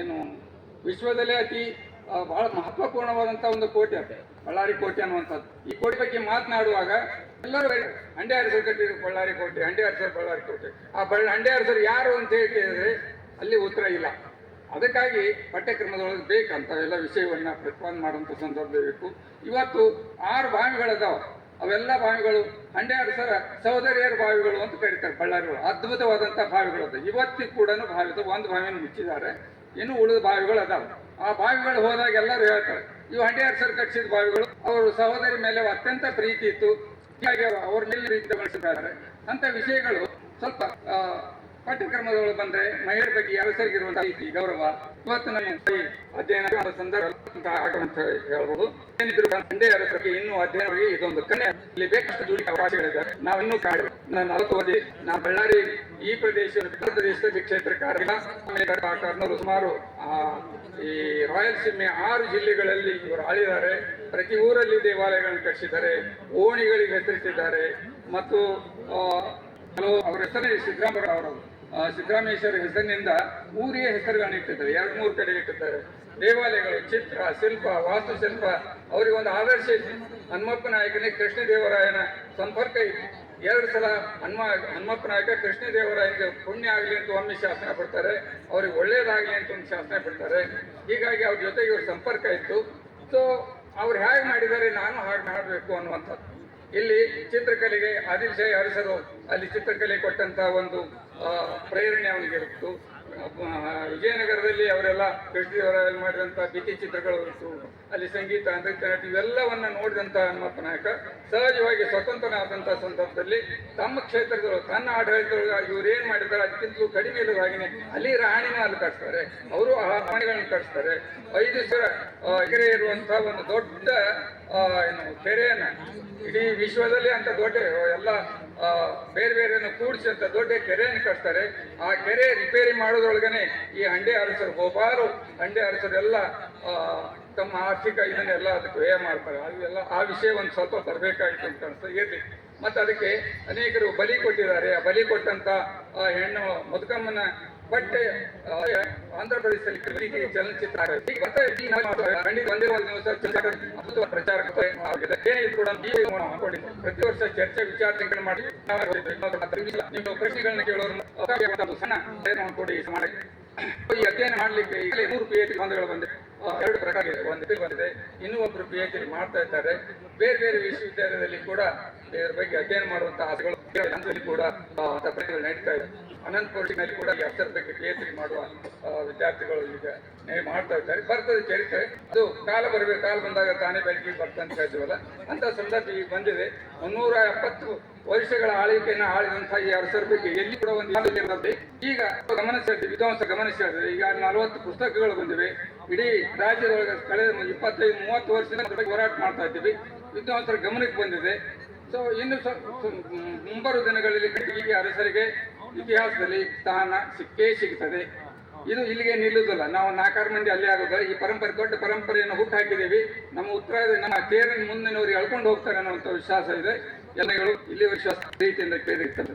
ಏನು, ವಿಶ್ವದಲ್ಲೇ ಅತಿ ಬಹಳ ಮಹತ್ವಪೂರ್ಣವಾದಂಥ ಒಂದು ಕೋಟೆ ಅದು, ಬಳ್ಳಾರಿ ಕೋಟೆ ಅನ್ನುವಂಥದ್ದು. ಈ ಕೋಟೆ ಬಗ್ಗೆ ಮಾತನಾಡುವಾಗ ಎಲ್ಲರೂ ಹಂಡೆ ಅರಸರು ಕಟ್ಟಿದ್ರು ಬಳ್ಳಾರಿ ಕೋಟೆ, ಹಂಡೆ ಅರಸರು ಬಳ್ಳಾರಿ ಕೋಟೆ. ಆ ಬಳ್ಳ, ಹಂಡೆ ಅರಸರು ಯಾರು ಅಂತ ಹೇಳಿ ಕೇಳಿದ್ರೆ ಅಲ್ಲಿ ಉತ್ತರ ಇಲ್ಲ. ಅದಕ್ಕಾಗಿ ಪಠ್ಯಕ್ರಮದೊಳಗೆ ಬೇಕಂತವೆಲ್ಲ ವಿಷಯವನ್ನ ಪ್ರತಿಪಾದನೆ ಮಾಡುವಂಥ ಸಂದರ್ಭ ಬೇಕು ಇವತ್ತು ಆರು ಬಾವಿಗಳದಾವ ಅವೆಲ್ಲ ಬಾವಿಗಳು, ಹನ್ನೆರಡು ಅರಸರ ಸಹೋದರಿಯರ ಬಾವಿಗಳು ಅಂತ ಕರೀತಾರೆ ಬಳ್ಳಾರಿಗಳು ಅದ್ಭುತವಾದಂಥ ಬಾವಿಗಳು ಅದ. ಇವತ್ತಿಗೂ ಕೂಡ ಬಾವಿದ ಒಂದು ಬಾವಿಯನ್ನು ಮುಚ್ಚಿದ್ದಾರೆ. ಇನ್ನು ಉಳಿದ ಬಾವಿಗಳು ಅದಾವ. ಆ ಬಾವಿಗಳು ಹೋದಾಗ ಎಲ್ಲರೂ ಹೇಳ್ತಾರೆ ಇವು ಹಂಡೆ ಸರ್ ಕಟ್ಟಿಸಿದ ಬಾವಿಗಳು, ಅವರು ಸಹೋದರಿ ಮೇಲೆ ಅತ್ಯಂತ ಪ್ರೀತಿ ಇತ್ತು. ಹೀಗಾಗಿ ಅವ್ರ ಮೇಲೆ ಪ್ರೀತಿ ಬಳಸಿದ್ದಾರೆ ಅಂತ ವಿಷಯಗಳು ಸ್ವಲ್ಪ ಪಠ್ಯಕ್ರಮದೊಳಗೆ ಬಂದ್ರೆ ಮಹಿಳೆ ಬಗ್ಗೆ ಅರಸರಿಗಿರುವಂತಹ ರೀತಿ ಗೌರವ? ಇವತ್ತು ನಮ್ಮ ಅಧ್ಯಯನ ಸಂದರ್ಭ ಅಂತ ಹೇಳ್ಬೋದು. ಏನಿದ್ರು ತಂದೆ ಅರಸರಿಗೆ ಇನ್ನೂ ಅಧ್ಯಯನ ಇದೊಂದು ಕನ್ನ ಇಲ್ಲಿ ಬೇಕಷ್ಟು ದುಡಿ ಅವಕಾಶಗಳಿದ್ದಾರೆ ನಾವು ಇನ್ನೂ ಕಾಡಿ ನಾನು ನಲವತ್ತು ಓದಿ ನಾನು ಬಳ್ಳಾರಿ ಈ ಪ್ರದೇಶ ಪ್ರದೇಶದ ಕ್ಷೇತ್ರ ಕಾರ್ಯ ಸುಮಾರು ಈ ರಾಯಲಸೀಮೆ ಆರು ಜಿಲ್ಲೆಗಳಲ್ಲಿ ಇವರು ಆಳಿದ್ದಾರೆ. ಪ್ರತಿ ಊರಲ್ಲಿ ದೇವಾಲಯಗಳನ್ನು ಕಟ್ಟಿಸಿದ್ದಾರೆ. ಓಣಿಗಳಿಗೆ ಹೆಸರಿಸಿದ್ದಾರೆ. ಮತ್ತು ಕೆಲವು ಅವರ ಹೆಸರೇ ಸಿದ್ದರಾಮಯ್ಯ ಅವರು ಸಿದ್ದರಾಮೇಶ್ವರ ಹೆಸರಿನಿಂದ ಊರಿಯ ಹೆಸರುಗಳನ್ನು ಇಟ್ಟಿದ್ದಾರೆ. ಎರಡು ಮೂರು ಕಡೆ ಇಟ್ಟಿದ್ದಾರೆ. ದೇವಾಲಯಗಳು, ಚಿತ್ರ, ಶಿಲ್ಪ, ವಾಸ್ತುಶಿಲ್ಪ, ಅವರಿಗೆ ಒಂದು ಆದರ್ಶ ಇತ್ತು ಹನುಮಪ್ಪ ನಾಯಕನಿಗೆ ಕೃಷ್ಣದೇವರಾಯನ ಸಂಪರ್ಕ ಇತ್ತು ಎರಡು ಸಲ ಹನುಮ, ಹನುಮಪ್ಪ ನಾಯಕ ಕೃಷ್ಣದೇವರಾಯನಿಗೆ ಪುಣ್ಯ ಆಗಲಿ ಅಂತ ಒಮ್ಮೆ ಶಾಸನ ಪಡ್ತಾರೆ ಅವ್ರಿಗೆ ಒಳ್ಳೇದಾಗಲಿ ಅಂತ ಒಂದು ಶಾಸನ ಪಡ್ತಾರೆ ಹೀಗಾಗಿ ಅವ್ರ ಜೊತೆಗೆ ಇವ್ರ ಸಂಪರ್ಕ ಇತ್ತು. ಸೊ ಅವ್ರು ಹೇಗೆ ಮಾಡಿದ್ದಾರೆ, ನಾನು ಹಾಗೆ ಮಾಡಬೇಕು ಅನ್ನುವಂಥದ್ದು. ಇಲ್ಲಿ ಚಿತ್ರಕಲೆಗೆ ಆದಿಲ್ ಶಾಹಿ ಅರಸರು ಅಲ್ಲಿ ಚಿತ್ರಕಲೆ ಕೊಟ್ಟಂತ ಒಂದು ಪ್ರೇರಣೆ ಅವನಿಗೆ ಇತ್ತು ವಿಜಯನಗರದಲ್ಲಿ ಅವರೆಲ್ಲ ಕೃಷ್ಣದೇವರಾಯರು ಮಾಡಿದಂಥ ಭಿತ್ತಿ ಚಿತ್ರಗಳು ಅಲ್ಲಿ ಸಂಗೀತ ನೃತ್ಯ ನಟ ಇವೆಲ್ಲವನ್ನ ನೋಡಿದಂಥ ಹನುಮಪ್ಪ ನಾಯಕ ಸಹಜವಾಗಿ ಸ್ವತಂತ್ರನಾದಂಥ ಸಂದರ್ಭದಲ್ಲಿ ತಮ್ಮ ಕ್ಷೇತ್ರದೊಳಗೆ ತನ್ನ ಇವ್ರು ಏನ್ ಮಾಡಿದ್ದಾರೆ ಅದಕ್ಕಿಂತಲೂ ಕಡಿಮೆ ಇಲ್ಲದಾಗಿನೇ ಅಲ್ಲಿ ರಾಣಿನ ಅಲ್ಲಿ ಕಟ್ತಾರೆ ಅವರು ಆ ರಾಣಿಗಳನ್ನು ಕಟ್ತಾರೆ ಐದು ಸಾವಿರ ಆ, ಎಕರೆ ಇರುವಂತಹ ಒಂದು ದೊಡ್ಡ ಏನು ಕೆರೆಯನ್ನು ಇಡೀ ವಿಶ್ವದಲ್ಲಿ ಅಂತ ದೊಡ್ಡ ಎಲ್ಲ ಬೇರೆ ಬೇರೆಯನ್ನು ಕೂಡಿಸಿ ಅಂತ ದೊಡ್ಡ ಕೆರೆಯನ್ನು ಕಟ್ತಾರೆ. ಆ ಕೆರೆ ರಿಪೇರಿ ಮಾಡೋದ್ರೊಳಗನೆ ಈ ಹಂಡೆ ಅರಸರು ಗೋಪಾಲು ಹಂಡೆ ಅರಸರೆಲ್ಲ ತಮ್ಮ ಆರ್ಥಿಕ ಇದನ್ನೆಲ್ಲ ಅದಕ್ಕೆ ವ್ಯಯ ಮಾಡ್ತಾರೆ. ಅವೆಲ್ಲ ಆ ವಿಷಯ ಒಂದು ಸ್ವಲ್ಪ ಬರಬೇಕಾಯಿತು ಅಂತ ಅನ್ಸ್ತದೆ ಇರಲಿ ಮತ್ತು ಅದಕ್ಕೆ ಅನೇಕರು ಬಲಿ ಕೊಟ್ಟಿದ್ದಾರೆ. ಆ ಬಲಿ ಕೊಟ್ಟಂತ ಆ ಹೆಣ್ಣು ಮದುಕಮ್ಮನ ಬಟ್ಟೆ ಆಂಧ್ರ ಪ್ರದೇಶದಲ್ಲಿ ಚಲನಚಿತ್ರ ಆಗಿದೆ. ಈಗ ಮತ್ತೆ ಈ ನಮ್ಮ ಖಂಡಿತ ಒಂದೇ ಒಂದು ದಿವಸ ಚಲನಚಿತ್ರ ಅದ್ಭುತವಾದ ಪ್ರಚಾರ ಆಗಿದೆ. ಕೂಡ ಪ್ರತಿ ವರ್ಷ ಚರ್ಚೆ ವಿಚಾರಣೆಗಳು ಮಾಡಿ. ನಾವು ಪ್ರಶ್ನೆಗಳನ್ನ ಕೇಳೋರು ಸಣ್ಣ ಪ್ರಯತ್ನ ಕೊಡಿ. ಈ ಅಧ್ಯಯನ ಮಾಡ್ಲಿಕ್ಕೆ ಮೂರು ಪಿ ಎಚ್ ಬಂಧುಗಳು ಬಂದಿದೆ ಆ, ಎರಡು ಪ್ರಕಾರ ಇದೆ ಒಂದು ಬಂದಿದೆ. ಇನ್ನೂ ಒಬ್ಬರು ಪಿ ಎಚ್ ಮಾಡ್ತಾ ಇದ್ದಾರೆ. ಬೇರೆ ಬೇರೆ ವಿಶ್ವವಿದ್ಯಾಲಯದಲ್ಲಿ ಕೂಡ ಇದರ ಬಗ್ಗೆ ಅಧ್ಯಯನ ಮಾಡುವಂತಹ ಆಸೆಗಳು ಹಂತದಲ್ಲಿ ಕೂಡ ಪ್ರಯತ್ನಗಳು ನಡೀತಾ ಇದೆ. ಅನಂತಪುರದಲ್ಲಿ ಕೂಡ ಈ ಅಕ್ಷರ ಬಗ್ಗೆ ಪಿ ಎಚ್ ಡಿ ಮಾಡುವ ವಿದ್ಯಾರ್ಥಿಗಳು ಈಗ ಮಾಡ್ತಾ ಇದ್ದಾರೆ. ಬರ್ತದೆ ಚರಿತ್ರೆ. ಅದು ಕಾಲ ಬರಬೇಕು, ಕಾಲ ಬಂದಾಗ ತಾನೇ ಬೆಳಕಿಗೆ ಬರ್ತಂತ ಇದ್ದೀವಲ್ಲ ಅಂತ ಸಂದರ್ಭ ಈಗ ಬಂದಿದೆ. ಮುನ್ನೂರ ಎಪ್ಪತ್ತು ವರ್ಷಗಳ ಆಳ್ವಿಕೆಯನ್ನು ಆಳಿದಂತಹ ಈ ಅರಸರ ಬಗ್ಗೆ ಎಲ್ಲಿ ಕೂಡ ಒಂದು. ಈಗ ಗಮನ ಸೆಳೆದಿದೆ ವಿದ್ವಾಂಸ ಗಮನ ಸೆಳೆದಿದೆ ಈಗ ನಲವತ್ತು ಪುಸ್ತಕಗಳು ಬಂದಿವೆ. ಇಡೀ ರಾಜ್ಯದೊಳಗೆ ಕಳೆದ ಇಪ್ಪತ್ತೈದು, ಮೂವತ್ತು ವರ್ಷದಿಂದ ಹೋರಾಟ ಮಾಡ್ತಾ ಇದ್ದೀವಿ. ವಿದ್ವಾಂಸರ ಗಮನಕ್ಕೆ ಬಂದಿದೆ. ಸೊ ಇನ್ನು ಮುಂಬರುವ ದಿನಗಳಲ್ಲಿ ಈ ಅರಸರಿಗೆ ಇತಿಹಾಸದಲ್ಲಿ ಸ್ಥಾನ ಸಿಕ್ಕೇ ಸಿಗ್ತದೆ. ಇದು ಇಲ್ಲಿಗೆ ನಿಲ್ಲುವುದಿಲ್ಲ. ನಾವು ನಾಲ್ಕಾರು ಮಂದಿ ಅಲ್ಲಿ ಆಗೋದಿಲ್ಲ ಈ ಪರಂಪರೆ, ದೊಡ್ಡ ಪರಂಪರೆಯನ್ನು ಹುಟ್ಟು ಹಾಕಿದ್ದೀವಿ. ನಮ್ಮ ಉತ್ತರ ನಮ್ಮ ತೇರಿನ ಮುಂದಿನವರಿಗೆ ಎಳ್ಕೊಂಡು ಹೋಗ್ತಾರೆ ಅನ್ನುವಂಥ ವಿಶ್ವಾಸ ಇದೆ. ಎಲ್ಲಗಳು ಇಲ್ಲಿ ವಿಶ್ವಾಸ ರೀತಿಯಿಂದ ಕೇಳಿರ್ತದೆ.